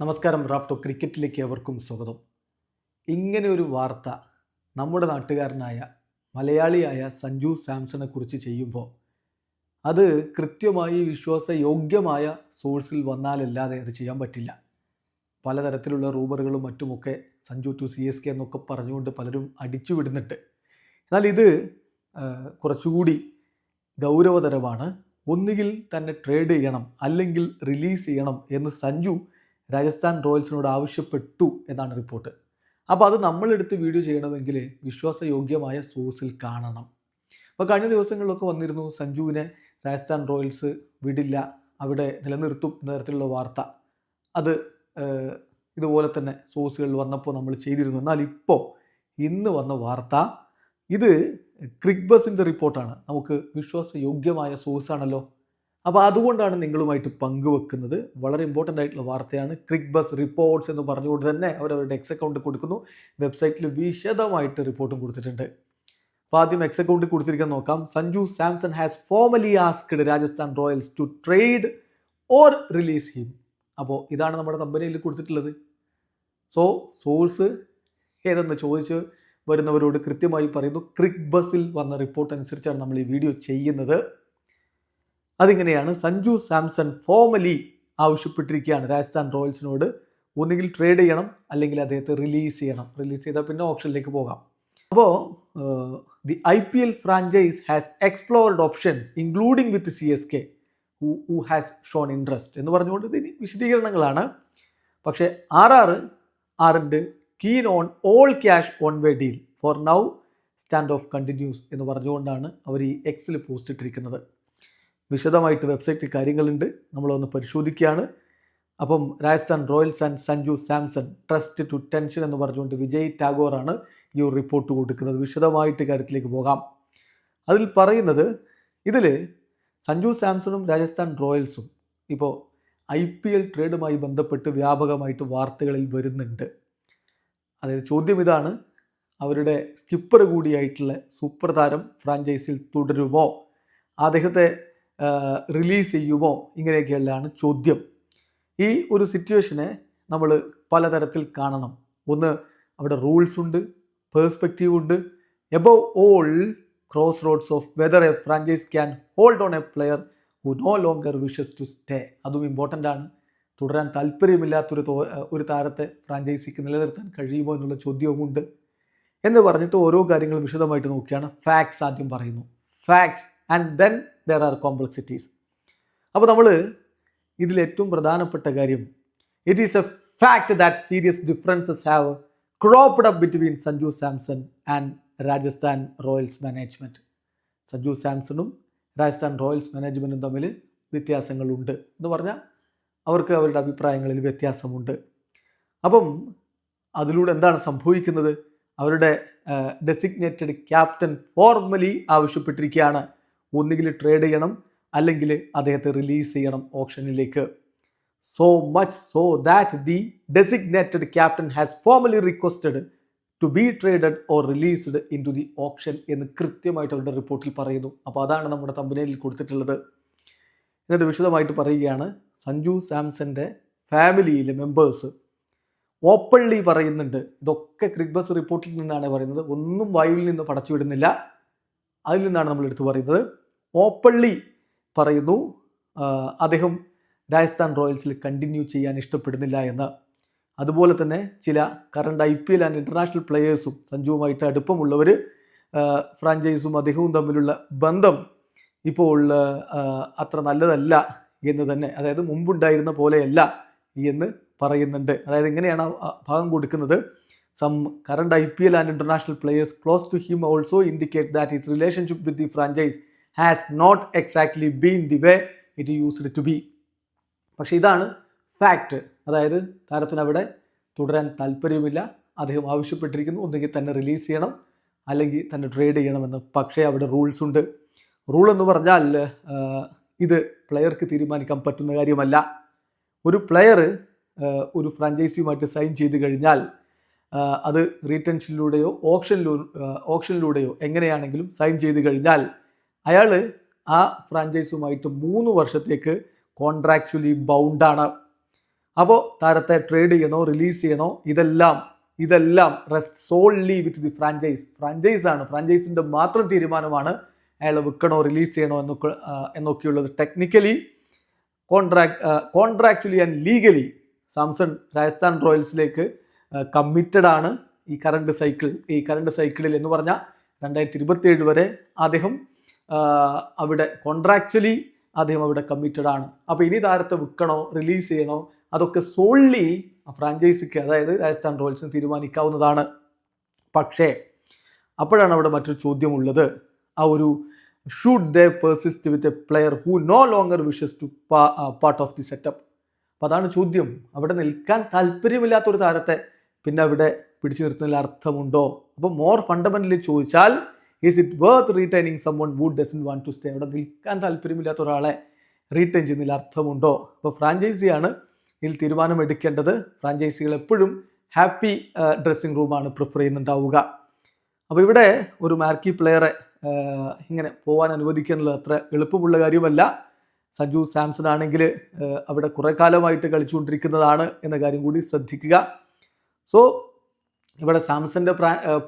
നമസ്കാരം റാഫ്റ്റോ ക്രിക്കറ്റിലേക്ക് എവർക്കും സ്വാഗതം. ഇങ്ങനെ ഒരു വാർത്ത നമ്മുടെ നാട്ടുകാരനായ മലയാളിയായ സഞ്ജു സാംസണെ കുറിച്ച് ചെയ്യുമ്പോൾ അത് കൃത്യമായി വിശ്വാസയോഗ്യമായ സോഴ്സിൽ വന്നാലല്ലാതെ അത് ചെയ്യാൻ പറ്റില്ല. പലതരത്തിലുള്ള റൂമറുകളും മറ്റുമൊക്കെ Sanju to C S K എന്നൊക്കെ പറഞ്ഞുകൊണ്ട് പലരും അടിച്ചു വിടുന്നുണ്ട്. എന്നാൽ ഇത് കുറച്ചുകൂടി ഗൗരവതരമാണ്. ഒന്നുകിൽ തന്നെ ട്രേഡ് ചെയ്യണം അല്ലെങ്കിൽ റിലീസ് ചെയ്യണം എന്ന് സഞ്ജു രാജസ്ഥാൻ റോയൽസിനോട് ആവശ്യപ്പെട്ടു എന്നാണ് റിപ്പോർട്ട്. അപ്പോൾ അത് നമ്മളെടുത്ത് വീഡിയോ ചെയ്യണമെങ്കിൽ വിശ്വാസയോഗ്യമായ സോഴ്സിൽ കാണണം. അപ്പോൾ കഴിഞ്ഞ ദിവസങ്ങളിലൊക്കെ വന്നിരുന്നു സഞ്ജുവിനെ രാജസ്ഥാൻ റോയൽസ് വിടില്ല അവിടെ നിലനിർത്തും എന്ന തരത്തിലുള്ള വാർത്ത. അത് ഇതുപോലെ തന്നെ സോഴ്സുകളിൽ വന്നപ്പോൾ നമ്മൾ ചെയ്തിരുന്നു. എന്നാൽ ഇപ്പോൾ ഇന്ന് വന്ന വാർത്ത ഇത് ക്രിക്ബസിന്റെ റിപ്പോർട്ടാണ്. നമുക്ക് വിശ്വാസയോഗ്യമായ സോഴ്സാണല്ലോ അപ്പോൾ അതുകൊണ്ടാണ് നിങ്ങളുമായിട്ട് പങ്കുവെക്കുന്നത്. വളരെ ഇമ്പോർട്ടന്റ് ആയിട്ടുള്ള വാർത്തയാണ്. ക്രിക് ബസ് റിപ്പോർട്ട്സ് എന്ന് പറഞ്ഞുകൊണ്ട് തന്നെ അവർ അവരുടെ എക്സ് അക്കൗണ്ട് കൊടുക്കുന്നു. വെബ്സൈറ്റിൽ വിശദമായിട്ട് റിപ്പോർട്ടും കൊടുത്തിട്ടുണ്ട്. അപ്പോൾ ആദ്യം എക്സ് അക്കൗണ്ട് കൊടുത്തിരിക്കാൻ നോക്കാം. Sanju Samson has formally asked Rajasthan Royals to trade or release him അപ്പോൾ ഇതാണ് നമ്മുടെ കമ്പനിയിൽ കൊടുത്തിട്ടുള്ളത്. സോ സോഴ്സ് ഏതെന്ന് ചോദിച്ച് വരുന്നവരോട് കൃത്യമായി പറയുന്നു. ക്രിക് ബസ്സിൽ വന്ന റിപ്പോർട്ട് അനുസരിച്ചാണ് നമ്മൾ ഈ വീഡിയോ ചെയ്യുന്നത്. അതിങ്ങനെയാണ് സഞ്ജു സാംസൺ ഫോർമലി ആവശ്യപ്പെട്ടിരിക്കുകയാണ്. രാജസ്ഥാൻ റോയൽസിനോട്. ഒന്നുകിൽ ട്രേഡ് ചെയ്യണം അല്ലെങ്കിൽ അദ്ദേഹത്തെ റിലീസ് ചെയ്യണം. റിലീസ് ചെയ്താൽ പിന്നെ ഓപ്ഷനിലേക്ക് പോകാം. അപ്പോൾ the I P L franchise has explored options including with C S K who has shown interest എന്ന് പറഞ്ഞുകൊണ്ട് ഇതിന് വിശദീകരണങ്ങളാണ്. പക്ഷേ ആർ ആർ ആറിന്റെ keen on all cash on way deal for now stand off continues എന്ന് പറഞ്ഞുകൊണ്ടാണ് അവർ ഈ എക്സിൽ പോസ്റ്റ് ഇട്ടിരിക്കുന്നത്. വിശദമായിട്ട് വെബ്സൈറ്റിൽ കാര്യങ്ങളുണ്ട്. നമ്മളൊന്ന് പരിശോധിക്കുകയാണ്. അപ്പം Rajasthan Royals and Sanju Samson trust to tension എന്ന് പറഞ്ഞുകൊണ്ട് വിജയ് ടാഗോറാണ് ഈ ഒരു റിപ്പോർട്ട് കൊടുക്കുന്നത്. വിശദമായിട്ട് കാര്യത്തിലേക്ക് പോകാം. അതിൽ പറയുന്നത് ഇതിൽ സഞ്ജു സാംസണും രാജസ്ഥാൻ റോയൽസും ഇപ്പോൾ ഐ പി എൽ ട്രേഡുമായി ബന്ധപ്പെട്ട് വ്യാപകമായിട്ട് വാർത്തകളിൽ വരുന്നുണ്ട്. അതായത് ചോദ്യം ഇതാണ് അവരുടെ സ്കിപ്പർ കൂടിയായിട്ടുള്ള സൂപ്പർ താരം ഫ്രാഞ്ചൈസിൽ തുടരുമോ? അദ്ദേഹത്തെ റിലീസ് ചെയ്യുമോ ഇങ്ങനെയൊക്കെയുള്ളതാണ് ചോദ്യം. ഈ ഒരു സിറ്റുവേഷനെ നമ്മൾ പലതരത്തിൽ കാണണം. ഒന്ന് അവിടെ റൂൾസ് ഉണ്ട് പേഴ്സ്പെക്റ്റീവ് ഉണ്ട്. Above all crossroads of whether a franchise can hold on a player who no longer wishes to stay അതും ഇമ്പോർട്ടന്റ് ആണ്. തുടരാൻ താല്പര്യമില്ലാത്തൊരു ഒരു താരത്തെ ഫ്രാഞ്ചൈസിക്ക് നിലനിർത്താൻ കഴിയുമോ എന്നുള്ള ചോദ്യവുമുണ്ട് എന്ന് പറഞ്ഞിട്ട് ഓരോ കാര്യങ്ങളും വിശദമായിട്ട് നോക്കിയാണ് ഫാക്സ് ആദ്യം പറയുന്നു facts and then there are complexities അപ്പോൾ നമ്മൾ ഇതിൽ ഏറ്റവും പ്രധാനപ്പെട്ട കാര്യം it is a fact that serious differences have cropped up between Sanju Samson and Rajasthan Royals management Sanju സാംസണും Rajasthan Royals മാനേജ്മെന്റും തമ്മിൽ വ്യത്യാസങ്ങളുണ്ട് എന്ന് പറഞ്ഞാൽ അവർക്ക് അവരുടെ അഭിപ്രായങ്ങളിൽ വ്യത്യാസമുണ്ട്. അപ്പം അതിലൂടെ എന്താണ് സംഭവിക്കുന്നത്? അവരുടെ ഡെസിഗ്നേറ്റഡ് ക്യാപ്റ്റൻ ഫോർമലി ആവശ്യപ്പെട്ടിരിക്കുകയാണ്. ഒന്നുകിൽ ട്രേഡ് ചെയ്യണം അല്ലെങ്കിൽ അദ്ദേഹത്തെ റിലീസ് ചെയ്യണം ഓപ്ഷനിലേക്ക് so much so that the designated captain has formally requested to be traded or released into the option എന്ന് കൃത്യമായിട്ട് അവരുടെ റിപ്പോർട്ടിൽ പറയുന്നു. അപ്പോൾ അതാണ് നമ്മുടെ കമ്പനിയിൽ കൊടുത്തിട്ടുള്ളത്. എന്നിട്ട് വിശദമായിട്ട് പറയുകയാണ്. സഞ്ജു സാംസന്റെ ഫാമിലിയിലെ മെമ്പേഴ്സ് ഓപ്പൺലി പറയുന്നുണ്ട്. ഇതൊക്കെ ക്രിക്ബസ് റിപ്പോർട്ടിൽ നിന്നാണ് പറയുന്നത്. ഒന്നും വായുവിൽ നിന്ന് പടച്ചു വിടുന്നില്ല അതിൽ നിന്നാണ് നമ്മൾ എടുത്തു പറയുന്നത്. ഓപ്പൺലി പറയുന്നു അദ്ദേഹം രാജസ്ഥാൻ റോയൽസിൽ കണ്ടിന്യൂ ചെയ്യാൻ ഇഷ്ടപ്പെടുന്നില്ല എന്ന്. അതുപോലെ തന്നെ ചില current I P L and international പ്ലെയേഴ്സും സഞ്ജുവുമായിട്ട് അടുപ്പമുള്ളവർ ഫ്രാഞ്ചൈസും അദ്ദേഹവും തമ്മിലുള്ള ബന്ധം ഇപ്പോൾ അത്ര നല്ലതല്ല എന്ന് തന്നെ അതായത് മുമ്പുണ്ടായിരുന്ന പോലെയല്ല എന്ന് പറയുന്നുണ്ട്. അതായത് എങ്ങനെയാണ് ഭാഗം കൊടുക്കുന്നത്. I P L and international players close to him also indicate that his relationship with the franchise has not exactly been the way it used to be പക്ഷേ ഇതാണ് ഫാക്റ്റ് അതായത് താരത്തിന് അവിടെ തുടരാൻ താല്പര്യമില്ല അദ്ദേഹം ആവശ്യപ്പെട്ടിരിക്കുന്നു. ഒന്നുകിൽ തന്നെ റിലീസ് ചെയ്യണം. അല്ലെങ്കിൽ തന്നെ ട്രേഡ് ചെയ്യണമെന്ന്. പക്ഷേ അവിടെ റൂൾസ് ഉണ്ട്. റൂൾ എന്ന് പറഞ്ഞാൽ ഇത് പ്ലെയർക്ക് തീരുമാനിക്കാൻ പറ്റുന്ന കാര്യമല്ല. ഒരു പ്ലെയർ ഒരു ഫ്രാഞ്ചൈസിയുമായിട്ട് സൈൻ ചെയ്ത് കഴിഞ്ഞാൽ അത് റീറ്റൻഷനിലൂടെയോ ഓപ്ഷനിലൂ ഓപ്ഷനിലൂടെയോ എങ്ങനെയാണെങ്കിലും സൈൻ ചെയ്ത് കഴിഞ്ഞാൽ അയാൾ ആ ഫ്രാഞ്ചൈസുമായിട്ട് മൂന്ന് വർഷത്തേക്ക് കോൺട്രാക്ച്വലി ബൗണ്ടാണ് അപ്പോൾ താരത്തെ ട്രേഡ് ചെയ്യണോ റിലീസ് ചെയ്യണോ ഇതെല്ലാം ഇതെല്ലാം rest solely with the franchise franchise ആണ് ഫ്രാഞ്ചൈസിന്റെ മാത്രം തീരുമാനമാണ് അയാളെ വിൽക്കണോ റിലീസ് ചെയ്യണോ എന്നൊക്കെ എന്നൊക്കെയുള്ളത് technically contract contractually and legally Samson Rajasthan റോയൽസിലേക്ക് committed ആണ് ഈ കറണ്ട് സൈക്കിൾ ഈ കറണ്ട് സൈക്കിളിൽ എന്ന് പറഞ്ഞാൽ രണ്ടായിരത്തി ഇരുപത്തിയേഴ് വരെ അദ്ദേഹം അവിടെ കോൺട്രാക്ച്വലി അദ്ദേഹം അവിടെ കമ്മിറ്റഡ് ആണ്. അപ്പോൾ ഇനി താരത്തെ വിൽക്കണോ റിലീസ് ചെയ്യണോ അതൊക്കെ സോൾലി ഫ്രാഞ്ചൈസിക്ക് അതായത് രാജസ്ഥാൻ റോയൽസിന് തീരുമാനിക്കാവുന്നതാണ്. പക്ഷേ അപ്പോഴാണ് അവിടെ മറ്റൊരു ചോദ്യമുള്ളത്. ആ ഒരു should they persist with a player who no longer wishes to part of the setup അപ്പോൾ അതാണ് ചോദ്യം. അവിടെ നിൽക്കാൻ താല്പര്യമില്ലാത്തൊരു താരത്തെ പിന്നെ അവിടെ പിടിച്ചു നിർത്തുന്നതിൽ അർത്ഥമുണ്ടോ? അപ്പോൾ മോർ ഫണ്ടമെന്റലി ചോദിച്ചാൽ is it worth retaining someone would doesn't want to stay അവിടെ നിൽക്കാൻ താല്പര്യമില്ലാത്ത ഒരാളെ റീറ്റൈൻ ചെയ്യുന്നതിൽ അർത്ഥമുണ്ടോ? അപ്പോൾ ഫ്രാഞ്ചൈസിയാണ് ഇതിൽ തീരുമാനമെടുക്കേണ്ടത്. ഫ്രാഞ്ചൈസികൾ എപ്പോഴും ഹാപ്പി ഡ്രസ്സിംഗ് റൂമാണ് പ്രിഫർ ചെയ്യുന്നുണ്ടാവുക. അപ്പോൾ ഇവിടെ ഒരു മാർക്കി പ്ലെയറെ ഇങ്ങനെ പോകാൻ അനുവദിക്കുക എന്നുള്ളത് അത്ര എളുപ്പമുള്ള കാര്യമല്ല. സഞ്ജു സാംസൺ ആണെങ്കിൽ അവിടെ കുറേ കാലമായിട്ട് കളിച്ചുകൊണ്ടിരിക്കുന്നതാണ് എന്ന കാര്യം കൂടി ശ്രദ്ധിക്കുക. സോ ഇവിടെ സാംസന്റെ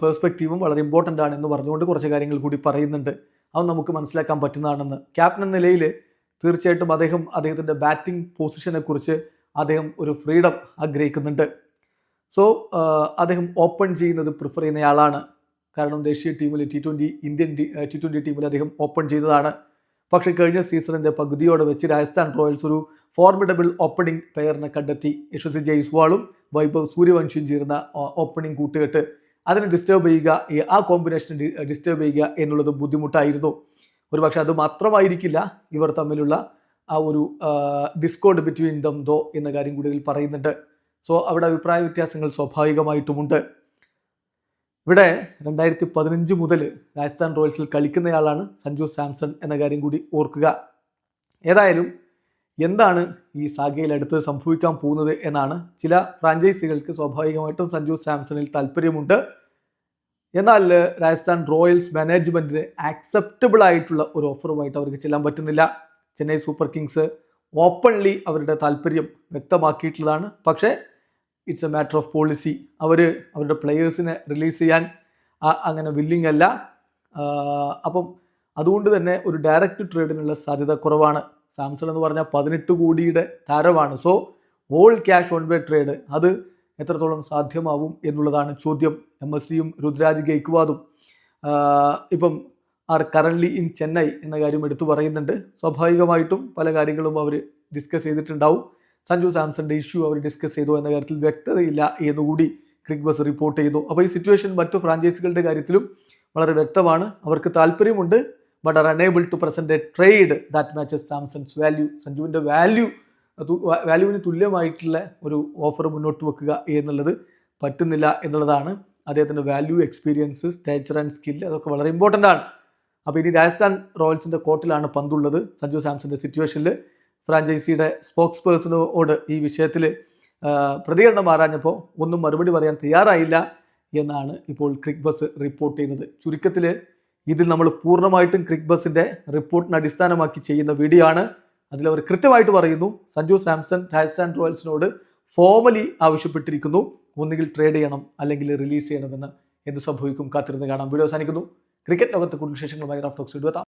പേഴ്സ്പെക്റ്റീവും വളരെ ഇമ്പോർട്ടന്റ് ആണ് എന്ന് പറഞ്ഞുകൊണ്ട് കുറച്ച് കാര്യങ്ങൾ കൂടി പറയുന്നുണ്ട്. അത് നമുക്ക് മനസ്സിലാക്കാൻ പറ്റുന്നതാണെന്ന്. ക്യാപ്റ്റൻ എന്ന നിലയിൽ തീർച്ചയായിട്ടും അദ്ദേഹം അദ്ദേഹത്തിന്റെ ബാറ്റിംഗ് പൊസിഷനെക്കുറിച്ച് അദ്ദേഹം ഒരു ഫ്രീഡം ആഗ്രഹിക്കുന്നുണ്ട്. സോ അദ്ദേഹം ഓപ്പൺ ചെയ്യുന്നത് പ്രിഫർ ചെയ്യുന്നയാളാണ്. കാരണം ദേശീയ ടീമിൽ T twenty Indian T twenty ടീമിൽ അദ്ദേഹം ഓപ്പൺ ചെയ്തതാണ്. പക്ഷേ കഴിഞ്ഞ സീസണിന്റെ പകുതിയോടെ വെച്ച് രാജസ്ഥാൻ റോയൽസ് ഒരു ഫോർമിഡബിൾ ഓപ്പണിംഗ് പെയറിനെ കണ്ടെത്തി. യശസ്വി ജയ്സ്വാളും വൈഭവ് സൂര്യവംശിയും ചേരുന്ന ഓപ്പണിംഗ് കൂട്ടുകെട്ട്. അതിനെ ഡിസ്റ്റർബ് ചെയ്യുക ആ കോമ്പിനേഷൻ ഡിസ്റ്റർബ് ചെയ്യുക എന്നുള്ളത് ബുദ്ധിമുട്ടായിരുന്നു. ഒരുപക്ഷെ അത് മാത്രമായിരിക്കില്ല. ഇവർ തമ്മിലുള്ള ആ ഒരു ഡിസ്കോഡ് ബിറ്റ്വീൻ ദം ദോ എന്ന കാര്യം കൂടി ഇതിൽ പറയുന്നുണ്ട്. സോ അവിടെ അഭിപ്രായ വ്യത്യാസങ്ങൾ സ്വാഭാവികമായിട്ടുമുണ്ട്. ഇവിടെ രണ്ടായിരത്തി പതിനഞ്ച് മുതൽ രാജസ്ഥാൻ റോയൽസിൽ കളിക്കുന്നയാളാണ് സഞ്ജു സാംസൺ എന്ന കാര്യം കൂടി ഓർക്കുക. ഏതായാലും എന്താണ് ഈ സാഗയിൽ അടുത്ത് സംഭവിക്കാൻ പോകുന്നത് എന്നാണ് ചില ഫ്രാഞ്ചൈസികൾക്ക് സ്വാഭാവികമായിട്ടും സഞ്ജു സാംസണിൽ താല്പര്യമുണ്ട്. എന്നാൽ രാജസ്ഥാൻ റോയൽസ് മാനേജ്മെന്റിന് ആക്സെപ്റ്റബിൾ ആയിട്ടുള്ള ഒരു ഓഫറുമായിട്ട് അവർക്ക് ചെല്ലാൻ പറ്റുന്നില്ല. ചെന്നൈ സൂപ്പർ കിങ്സ് ഓപ്പൺലി അവരുടെ താല്പര്യം വ്യക്തമാക്കിയിട്ടുള്ളതാണ്. പക്ഷേ it's a matter of policy അവർ അവരുടെ പ്ലെയേഴ്സിനെ റിലീസ് ചെയ്യാൻ അങ്ങനെ വില്ലിംഗ് അല്ല. അപ്പം അതുകൊണ്ട് തന്നെ ഒരു ഡയറക്റ്റ് ട്രേഡിനുള്ള സാധ്യത കുറവാണ്. സാംസൺ എന്ന് പറഞ്ഞാൽ പതിനെട്ട് കോടിയുടെ താരമാണ്. So all cash on way trade അത് എത്രത്തോളം സാധ്യമാവും എന്നുള്ളതാണ് ചോദ്യം. എം എസ് സിയും രുദ്രാജ് ഗെയ്ക്വാദും. ഇപ്പം ആർ കറൻലി ഇൻ ചെന്നൈ എന്ന കാര്യം എടുത്തു പറയുന്നുണ്ട്. സ്വാഭാവികമായിട്ടും പല കാര്യങ്ങളും അവർ ഡിസ്കസ് ചെയ്തിട്ടുണ്ടാവും. സഞ്ജു സാംസന്റെ ഇഷ്യൂ അവർ ഡിസ്കസ് ചെയ്തു എന്ന കാര്യത്തിൽ വ്യക്തതയില്ല എന്നുകൂടി ക്രിക് ബസ് റിപ്പോർട്ട് ചെയ്തു അപ്പോൾ ഈ സിറ്റുവേഷൻ മറ്റു ഫ്രാഞ്ചൈസികളുടെ കാര്യത്തിലും വളരെ വ്യക്തമാണ്. അവർക്ക് താല്പര്യമുണ്ട്. But are unable to present a trade that matches Samson's value സഞ്ജുവിന്റെ വാല്യൂ വാല്യൂവിന് തുല്യമായിട്ടുള്ള ഒരു ഓഫർ മുന്നോട്ട് വെക്കുക എന്നുള്ളത് പറ്റുന്നില്ല എന്നുള്ളതാണ്. അദ്ദേഹത്തിന്റെ value experience stature and skill അതൊക്കെ വളരെ ഇമ്പോർട്ടന്റ് ആണ്. അപ്പോൾ ഇനി രാജസ്ഥാൻ റോയൽസിന്റെ കോർട്ടിലാണ് പന്തുള്ളത്. സഞ്ജു സാംസന്റെ സിറ്റുവേഷനിൽ ഫ്രാഞ്ചൈസിയുടെ സ്പോക്സ് പേഴ്സണോട് ഈ വിഷയത്തിൽ പ്രതികരണം ആരാഞ്ഞപ്പോൾ ഒന്നും മറുപടി പറയാൻ തയ്യാറായില്ല എന്നാണ് ഇപ്പോൾ ക്രിക് ബസ് റിപ്പോർട്ട് ചെയ്യുന്നത്. ചുരുക്കത്തിൽ ഇതിൽ നമ്മൾ പൂർണമായിട്ടും ക്രിക് ബസിന്റെ റിപ്പോർട്ടിനെ അടിസ്ഥാനമാക്കി ചെയ്യുന്ന വീഡിയോ ആണ്. അതിലവർ കൃത്യമായിട്ട് പറയുന്നു സഞ്ജു സാംസൺ രാജസ്ഥാൻ റോയൽസിനോട് ഫോർമലി ആവശ്യപ്പെട്ടിരിക്കുന്നു. ഒന്നുകിൽ ട്രേഡ് ചെയ്യണം അല്ലെങ്കിൽ റിലീസ് ചെയ്യണമെന്ന് എന്ത് സംഭവിക്കും കാത്തിരുന്ന് കാണാം. വീഡിയോ അവസാനിക്കുന്നു. ക്രിക്കറ്റ് ലോകത്തെ കൂടുതൽ വിശേഷങ്ങളുമായി റാഫ്റ്റോക്സ് എടുത്താം